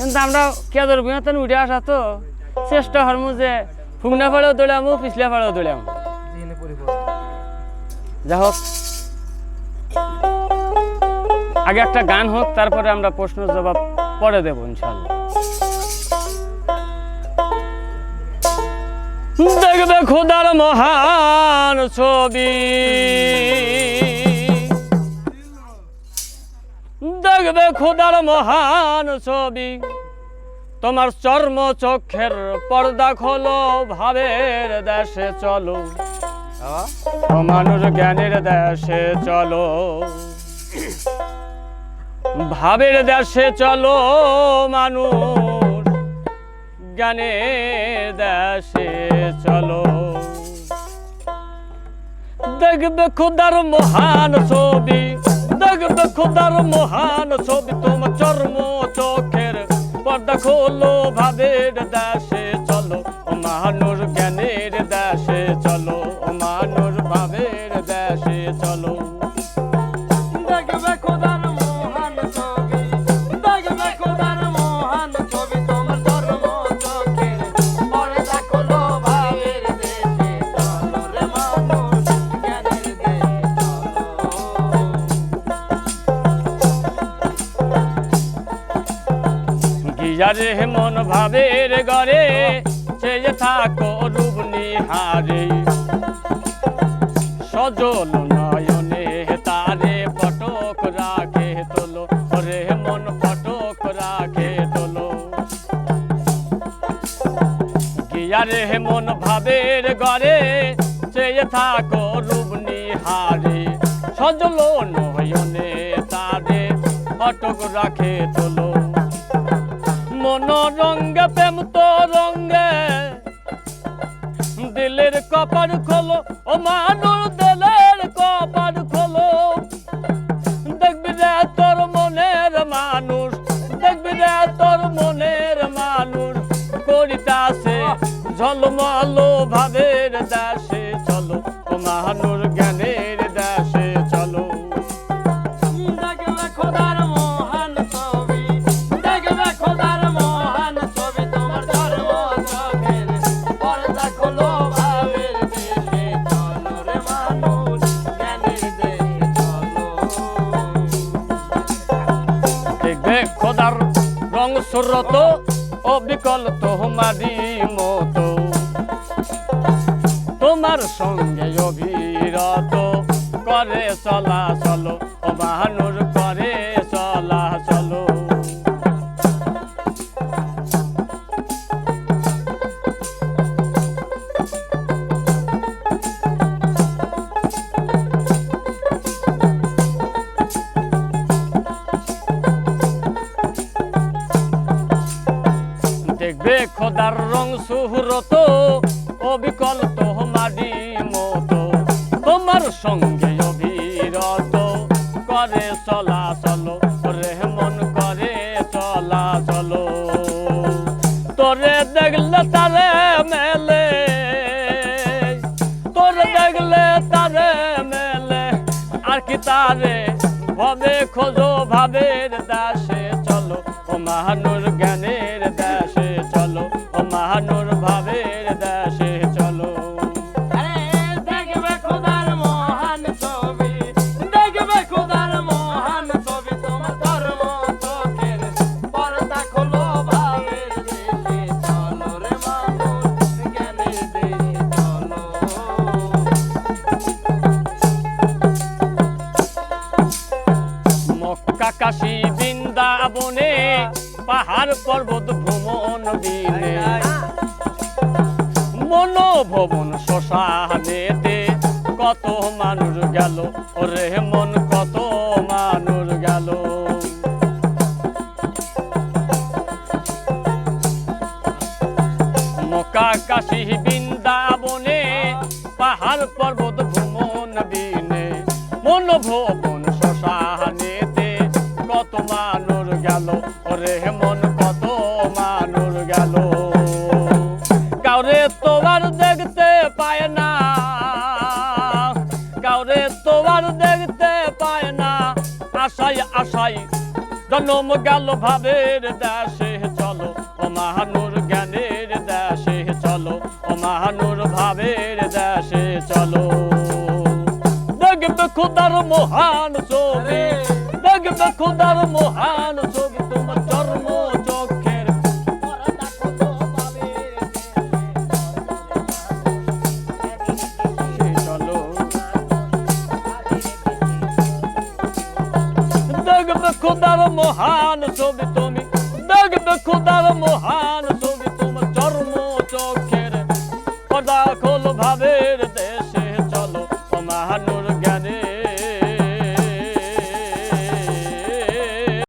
কিন্তু আমরা কে ধরবো? তখন উঠে আসা তো। চেষ্টা হরমু যে ফুংনা ফাড়েও দৌড়ামু, পিছলে ফাড়েও দৌড়ামু। যা হোক। আগে একটা গান হোক, তারপরে আমরা প্রশ্ন জবাব পরে দেব ইনশাল্লাহ দেখবে খোদার মহান ছবি। দেখবে খোদার মহান ছবি। তোমার চর্ম চক্ষের পর্দা খোলো ভাবের দেশে চলো। মানুষ জ্ঞানের দেশে চলো। ভাবের দেশে চলো মানুষ জ্ঞানের দেশে চলো। দেখবে খুদার মহান ছবি দেখবে খুদার মহান ছবি তোমার চর্ম চোখের পর্দা খোলো ভাবের দেশে চলো। ও মানুষ জ্ঞানের দেশে চলো। গিয়ারে মন ভাবের গরে চেয়ে থাকো রূপ নিহারে। সজল নয়নে তারে পটক রাখে তোলো, ওরে মন পটক রাখে তোলো। গিয়ারে মন ভাবের গরে চেয়ে থাকো রূপ নিহারে। সজল নয়নে তারে পটক রাখে তোলো মন রঙ্গে প্রেম তো রঙ্গে। দিলের কপার খোলো ও মানুষ দিলের কপার খোলো। দেখবি রে তোর মনের মানুষ, দেখবি রে তোর মনের মানুষ। করিতাছে ঝলমলো রং ও অবিকল তোমারি মতো। তোমার সঙ্গে অবিরত করে চলা চলো ও মানুষ সুহরত অবিকল তোমারই মতো। তোমার সঙ্গে অবিরত, করে চলা চলো রে করে চলা চলো তোরে দেখলে তারে মেলে, তোরে দেখলে তারে মেলে। আর কি তারে ভবে খোঁজো ভাবের দাসে, চলো ও মহানুর পাহাড় পর্বত ভ্রমণ দিনে। মনোভবন শ্মশানেতে কত মানুষ তোমার দেখতে পায় না। কাউরে তোমার দেখতে পায় না। আশাই আশাই জন্ম গেল ভাবের দেশে, চলো। ও মহানুর জ্ঞানের দেশে, চলো। ও মহানুর ভাবের দেশে, চলো। দেখবে খুদার মহান ছবি। দেখবে খুদা খোদার মহান ছবি তুমি। দেখবে খোদার মহান